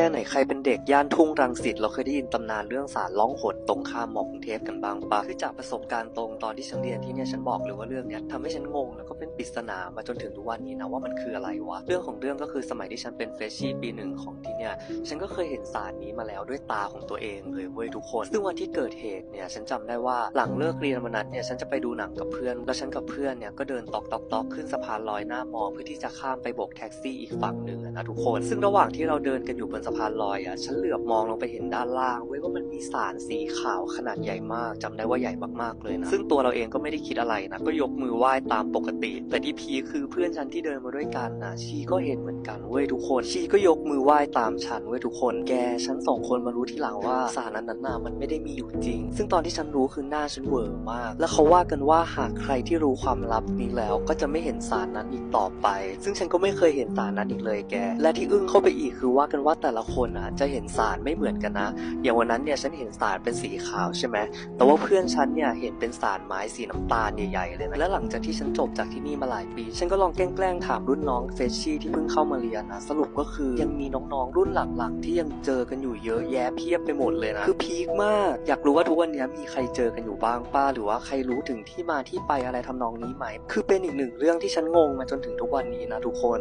แค่ไหนใครเป็นเด็กย่านทุ่งรังสิตเราเคยได้ยินตำนานเรื่องสารล่องหนตรงข้ามมอกรุงเทพกันบ้างปะคือจากประสบการณ์ตรงตอนที่ฉันเรียนที่เนี่ยฉันบอกเลยว่าเรื่องเนี้ยทำให้ฉันงงแล้วก็เป็นปริศนามาจนถึงทุกวันนี้นะว่ามันคืออะไรวะเรื่องของเรื่องก็คือสมัยที่ฉันเป็นเฟรชชี่ปีหนึ่งของที่เนี่ยฉันก็เคยเห็นสารนี้มาแล้วด้วยตาของตัวเองเลยเว้ยทุกคน ซึ่งวันที่เกิดเหตุเนี่ยฉันจำได้ว่าหลังเลิกเรียนวันนั้นเนี่ยฉันจะไปดูหนังกับเพื่อน แล้วฉันกับเพื่อนเนี่ยก็เดินตอกตอกตอกขึ้นสะพานลอยหน้ามอเพื่อที่จะข้ามไปโบกแท็กซี่อีกฝั่งหนึ่งนะทุกคน ซึ่งระหว่างที่เราเดินกันอยู่บนสะพานลอยอะฉันเหลือบมองลงไปเห็นด้านล่างเว้ยว่ามันมีสารสีขาวขนาดใหญ่มากจำได้ว่าใหญ่มากๆเลยนะซึ่งตัวเราเองก็ไม่ได้คิดอะไรนะก็ยกมือไหว้ตามปกติ แต่ที่พีคคือเพื่อนฉันที่เดินมาด้วยกันนะชีก็เห็นเหมือนกันเว้ยทุกคน ชีก็ยกมือไหว้ตามฉันเว้ยทุกคนแกฉันสองคนมารู้ทีหลังว่าสารนั้นนั้นน่ะมันไม่ได้มีอยู่จริง ซึ่งตอนที่ฉันรู้คือหน้าฉันเวอมาก แล้วเขาว่ากันว่าหากใครที่รู้ความลับนี้แล้วก็จะไม่เห็นสารนั้นอีกต่อไป ซึ่งฉันก็ไม่เคยเห็นสารนั้นอีกเลยแก และที่อึ้งเข้าไปอีกคือว่ากันว่าแต่ละคนอะจะเห็นสารไม่เหมือนกันนะ อย่างวันนั้นเนี่ยฉันเห็นสารเป็นสีขาวใช่ไหมแต่ว่าเพื่อนฉันเนี่ยเห็นเป็นสารไม้สีน้ำตาลใหญ่ๆเลยนะและหลังจากที่ฉันจบจากที่นี่มาหลายปี ฉันก็ลองแกล้งถามรุ่นน้องเฟชชี่ที่เพิ่งเข้ามาเรียนนะสรุปก็คือยังมีน้องๆรุ่นหลังๆ ที่ยังเจอกันอยู่เยอะแยะเพียบไปหมดเลยนะคือพีคมากอยากรู้ว่าทุกวันนี้มีใครเจอกันอยู่บ้างป้า หรือว่าใครรู้ถึงที่มาที่ไปอะไรทำนองนี้ไหมคือเป็นอีกหนึ่งเรื่องที่ฉันงงมาจนถึงทุกวันนี้นะทุกคน